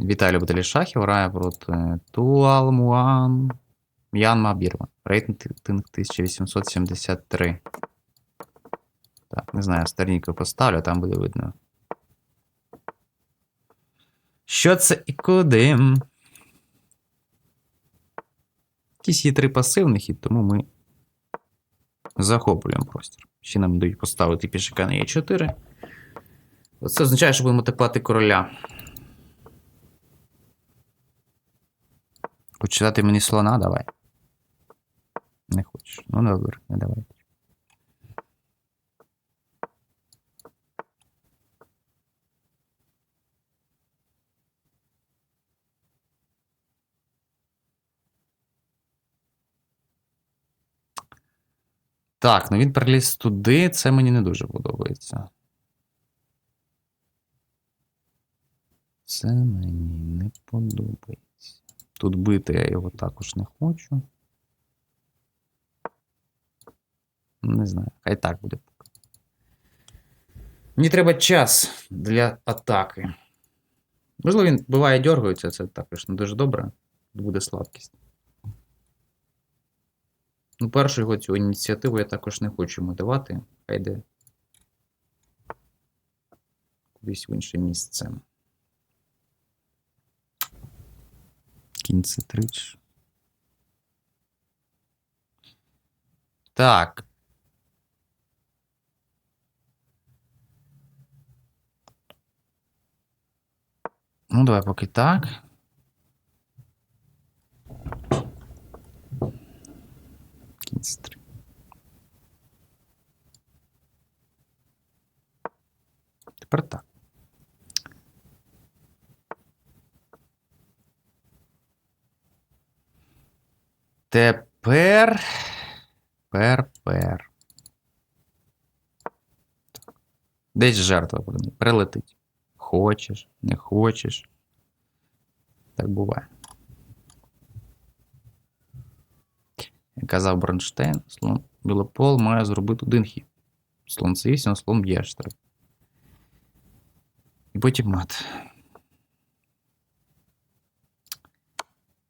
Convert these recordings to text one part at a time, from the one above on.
Віталій любителі шахів грає проти Туалмуан М'янма Бірма. Рейтинг 1873. Так, не знаю, старенько поставлю, там буде видно. Що це і куди? Якісь є три пасивних, і тому ми захоплюємо простір. Ще нам дають поставити пішака на Е4. Це означає, що будемо тепати короля. Хочеш дати мені слона, давай. Не хочеш. Ну, добре, не давай. Так, ну він приліз туди, це мені не дуже подобається. Це мені не подобається. Тут бити я його також не хочу. Не знаю, хай так буде. Мені треба час для атаки. Можливо, він буває дергається, це також не дуже добре. Буде слабкість. Ну, першу його цю ініціативу я також не хочу йому давати. Хай йде кудись в інше місце. Кінь це трич. Так. Ну, давай поки так. Це три. Тепер так. Тепер. Пер, пер. Десь жертва буде. Прилетить. Хочеш, не хочеш. Так буває. Як казав Бронштейн, слон Білопол має зробити один хід. Слон C8, слон б'є. І потім мат.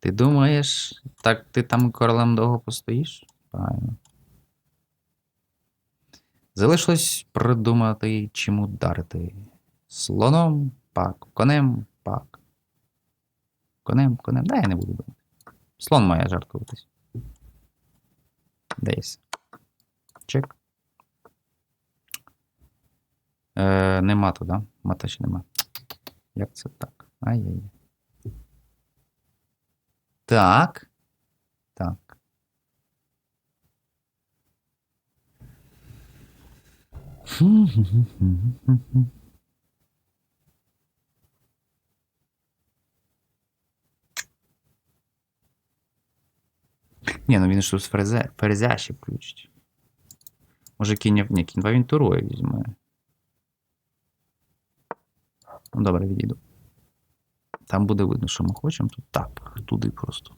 Ти думаєш, так ти там королем довго постоїш? Правильно. Залишилось придумати, чим ударити. Слоном пак, конем пак. Конем, конем. Да, я не буду думати. Слон має жартуватись. Десь. Чек. Е, нема то, да? Мата ще нема. Як це так? Ай-яй. Так. Так. Ні, ну він ж тут з ферзя, ферзя ще включить. Може кінь, ні, кінь 2 він турою візьме. Ну, добре, відійду. Там буде видно, що ми хочемо. Тут так, туди просто.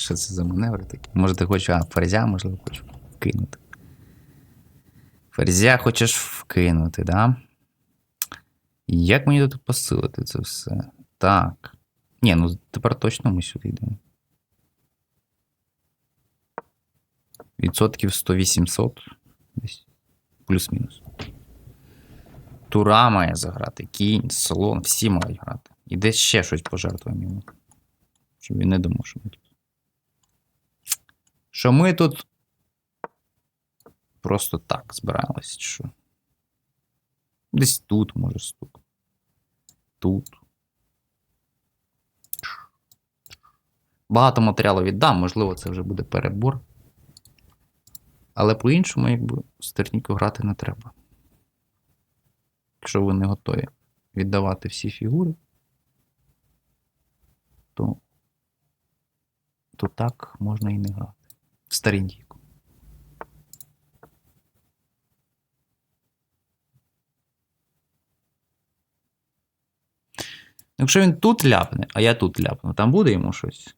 Що це за маневри такі? Може, ти хочеш, а ферзя, можливо, хочу вкинути. Ферзя хочеш вкинути, да? Як мені тут посилити це все? Так. Ні, ну тепер точно ми сюди йдемо. Відсотків 100-800. Десь. Плюс-мінус. Тура має заграти, кінь, слон, всі мають грати. І десь ще щось пожертвуємо. Щоб він не думав, що ми. Що ми тут просто так збираємося, чи що. Десь тут може стук. Тут. Багато матеріалу віддам, можливо, це вже буде перебор. Але по-іншому, якби з техніку грати не треба. Якщо ви не готові віддавати всі фігури, то то так можна і не грати. В старій дійку. Якщо він тут ляпне, а я тут ляпну, там буде йому щось.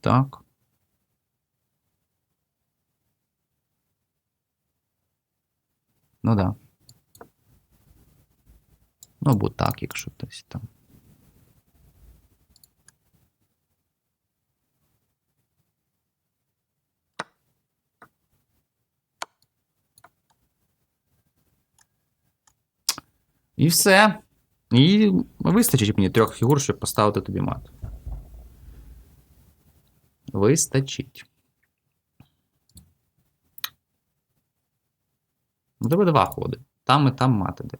Так. Ну да. Ну, або так, якщо десь там. І все. І вистачить мені трьох фігур, щоб поставити тобі мат. Вистачить. Тебе два ходи. Там і там мат іде.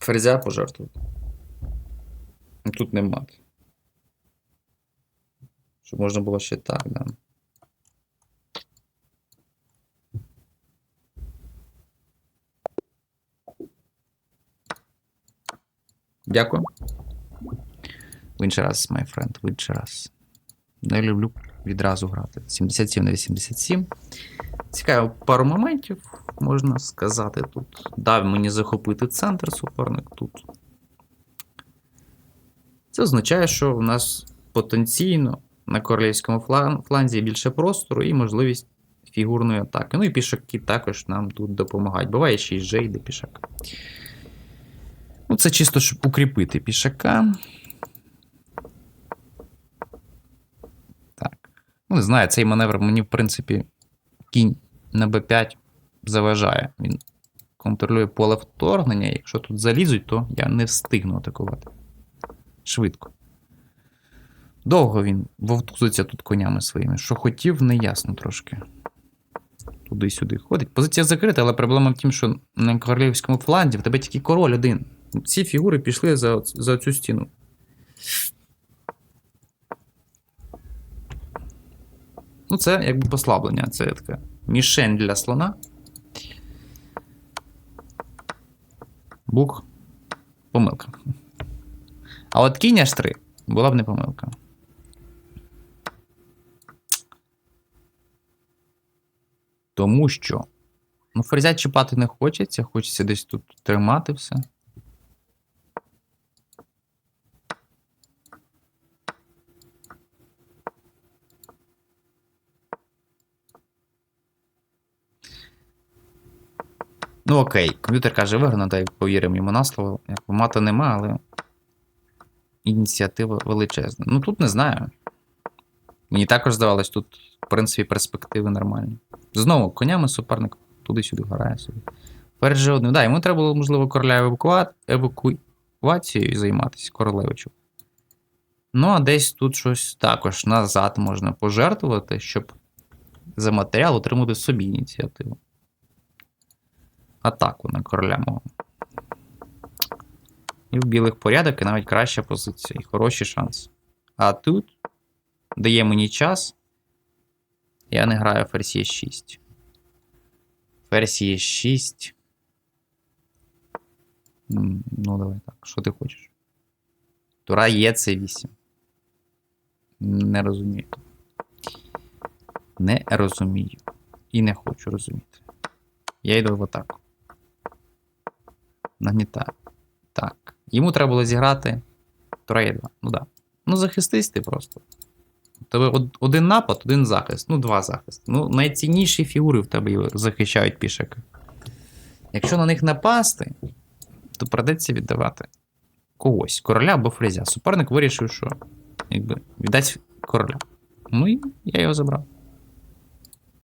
Ферзя пожертвувати. Ну, Тут не мат. Щоб можна було ще так, да. Дякую. В інший раз, my friend, в інший раз. Не люблю відразу грати. 77 на 87. Цікаво, пару моментів, можна сказати, тут. Дав мені захопити центр суперник тут. Це означає, що у нас потенційно на королівському флан- фланзі більше простору і можливість фігурної атаки. Ну і пішаки також нам тут допомагають. Буває ще й Ж йде пішак. Ну, це чисто, щоб укріпити пішака. Так. Ну, не знаю, цей маневр мені, в принципі, кінь на Б5 заважає. Він контролює поле вторгнення. Якщо тут залізуть, то я не встигну атакувати. Швидко. Довго він вовтузиться тут конями своїми. Що хотів, неясно трошки. Туди-сюди ходить. Позиція закрита, але проблема в тім, що на королівському фланзі в тебе тільки король один. Ці фігури пішли за, за цю стіну. Ну, це якби послаблення. Це така мішень для слона. Бук. Помилка. А от кінь H3 була б не помилка. Тому що. Ну, ферзя чіпати не хочеться, хочеться десь тут тримати все. Ну, окей, комп'ютер каже, виграно, дай повіримо йому на слово. Мата нема, але ініціатива величезна. Ну тут не знаю. Мені також здавалось, тут, в принципі, перспективи нормальні. Знову, конями суперник туди-сюди грає собі. Перед же одним. Да, йому треба було, можливо, короля евакуа... евакуацією займатися, королевичу. Ну, а десь тут щось також назад можна пожертвувати, щоб за матеріал отримати собі ініціативу. Атаку на короля мого. І в білих порядок, і навіть краща позиція, і хороші шанси. А тут дає мені час. Я не граю ферзь е 6. Ферзь е 6. Ну, давай так. Що ти хочеш? Тура є це 8. Не розумію. Не розумію. І не хочу розуміти. Я йду в атаку. Нагнітаю. Так. Йому треба було зіграти Е2. Ну да. Ну, захистись ти просто. Тебе один напад, один захист. Ну, два захисти. Ну, найцінніші фігури в тебе захищають пішаки. Якщо на них напасти, то придеться віддавати когось, короля або фрезя. Суперник вирішив, що якби, віддасть короля. Ну і я його забрав.